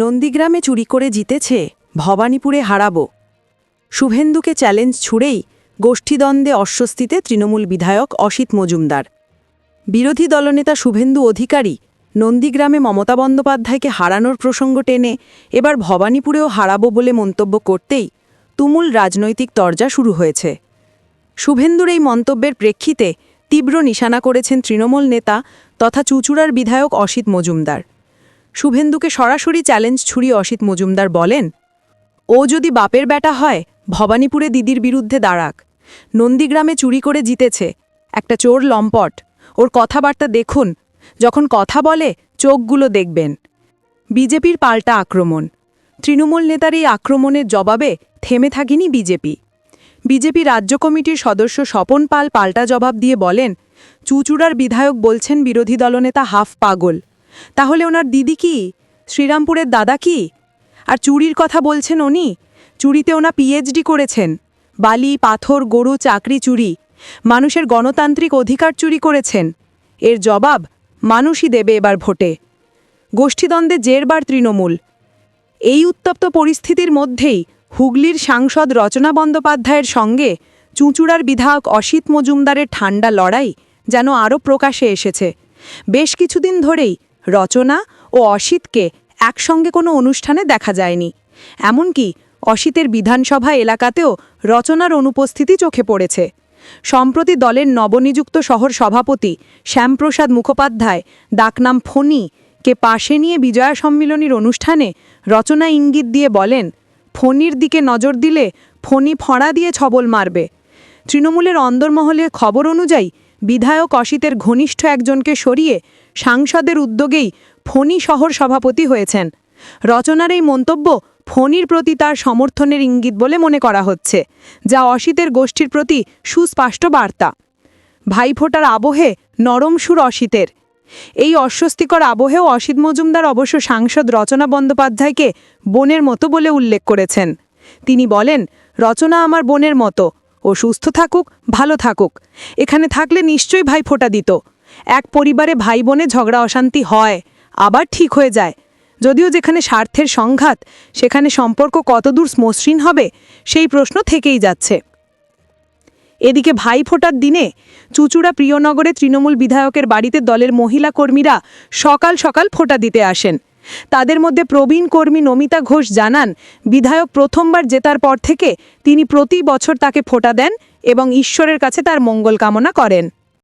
নন্দীগ্রামে চুরি করে জিতেছে ভবানীপুরে হারাবো। শুভেন্দুকে চ্যালেঞ্জ ছুড়েই গোষ্ঠীদ্বন্দ্বে অস্বস্তিতে তৃণমূল বিধায়ক অসিত মজুমদার। বিরোধী দলনেতা শুভেন্দু অধিকারী নন্দীগ্রামে মমতা বন্দ্যোপাধ্যায়কে হারানোর প্রসঙ্গ টেনে এবার ভবানীপুরেও হারাবো বলে মন্তব্য করতেই তুমুল রাজনৈতিক তরজা শুরু হয়েছে। শুভেন্দুর এই মন্তব্যের প্রেক্ষিতে তীব্র নিশানা করেছেন তৃণমূল নেতা তথা চুচুড়ার বিধায়ক অসিত মজুমদার। শুভেন্দুকে সরাসরি চ্যালেঞ্জ ছুড়ি অসিত মজুমদার বলেন, ও যদি বাপের বেটা হয়, ভবানীপুরে দিদির বিরুদ্ধে দাঁড়াক। নন্দীগ্রামে চুরি করে জিতেছে, একটা চোর লম্পট। ওর কথাবার্তা দেখুন, যখন কথা বলে, চোখগুলো দেখবেন। বিজেপির পাল্টা আক্রমণ। তৃণমূল নেতার এই আক্রমণের জবাবে থেমে থাকেনি বিজেপি। বিজেপি রাজ্য কমিটির সদস্য স্বপন পাল পাল্টা জবাব দিয়ে বলেন, চুচুড়ার বিধায়ক বলছেন বিরোধী দলনেতা হাফ পাগল। তাহলে ওনার দিদি কি? শ্রীরামপুরের দাদা কি? আর চুরির কথা বলছেন উনি? চুরিতে ওনা পিএইচডি করেছেন। বালি, পাথর, গরু, চাকরি, চুরি। মানুষের গণতান্ত্রিক অধিকার চুরি করেছেন। এর জবাব মানুষই দেবে এবার ভোটে। গোষ্ঠীদ্বন্দ্বে জেরবার তৃণমূল। এই উত্তপ্ত পরিস্থিতির মধ্যেই হুগলির সাংসদ রচনা বন্দ্যোপাধ্যায়ের সঙ্গে চুঁচুড়ার বিধায়ক অসিত মজুমদারের ঠান্ডা লড়াই যেন আরও প্রকাশে এসেছে। বেশ কিছুদিন ধরেই রচনা ও অসিতকে একসঙ্গে কোনো অনুষ্ঠানে দেখা যায়নি। এমনকি অসিতের বিধানসভা এলাকাতেও রচনার অনুপস্থিতি চোখে পড়েছে। সম্প্রতি দলের নবনিযুক্ত শহর সভাপতি শ্যামপ্রসাদ মুখোপাধ্যায় ডাকনাম ফণি কে পাশে নিয়ে বিজয়া সম্মিলনীর অনুষ্ঠানে রচনা ইঙ্গিত দিয়ে বলেন, ফণির দিকে নজর দিলে ফণি ফড়া দিয়ে ছবল মারবে। তৃণমূলের অন্দরমহলে খবর অনুযায়ী বিধায়ক অসিতের ঘনিষ্ঠ একজনকে সরিয়ে সাংসদের উদ্যোগেই ফণি শহর সভাপতি হয়েছেন। রচনার এই মন্তব্য ফণির প্রতি তার সমর্থনের ইঙ্গিত বলে মনে করা হচ্ছে, যা অসিতের গোষ্ঠীর প্রতি সুস্পষ্ট বার্তা। ভাইফোঁটার আবহে নরম সুর অসিতের। এই অস্বস্তিকর আবহেও অসিত মজুমদার অবশ্য সাংসদ রচনা বন্দ্যোপাধ্যায়কে বোনের মতো বলে উল্লেখ করেছেন। তিনি বলেন, রচনা আমার বোনের মতো ও সুস্থ থাকুক, ভালো থাকুক। এখানে থাকলে নিশ্চয়ই ভাই ফোঁটা দিত। এক পরিবারে ভাই বোনে ঝগড়া অশান্তি হয়, আবার ঠিক হয়ে যায়। যদিও যেখানে স্বার্থের সংঘাত, সেখানে সম্পর্ক কতদূর মসৃণ হবে, সেই প্রশ্ন থেকেই যাচ্ছে। এদিকে ভাই ফোটার দিনে চুচুড়া প্রিয়নগরে তৃণমূল বিধায়কের বাড়িতে দলের মহিলা কর্মীরা সকাল সকাল ফোঁটা দিতে আসেন। তাদের মধ্যে প্রবীণ কর্মী নমিতা ঘোষ জানান, বিধায়ক প্রথমবার জেতার পর থেকে তিনি প্রতি বছর তাকে ফোটা দেন এবং ঈশ্বরের কাছে তার মঙ্গল কামনা করেন।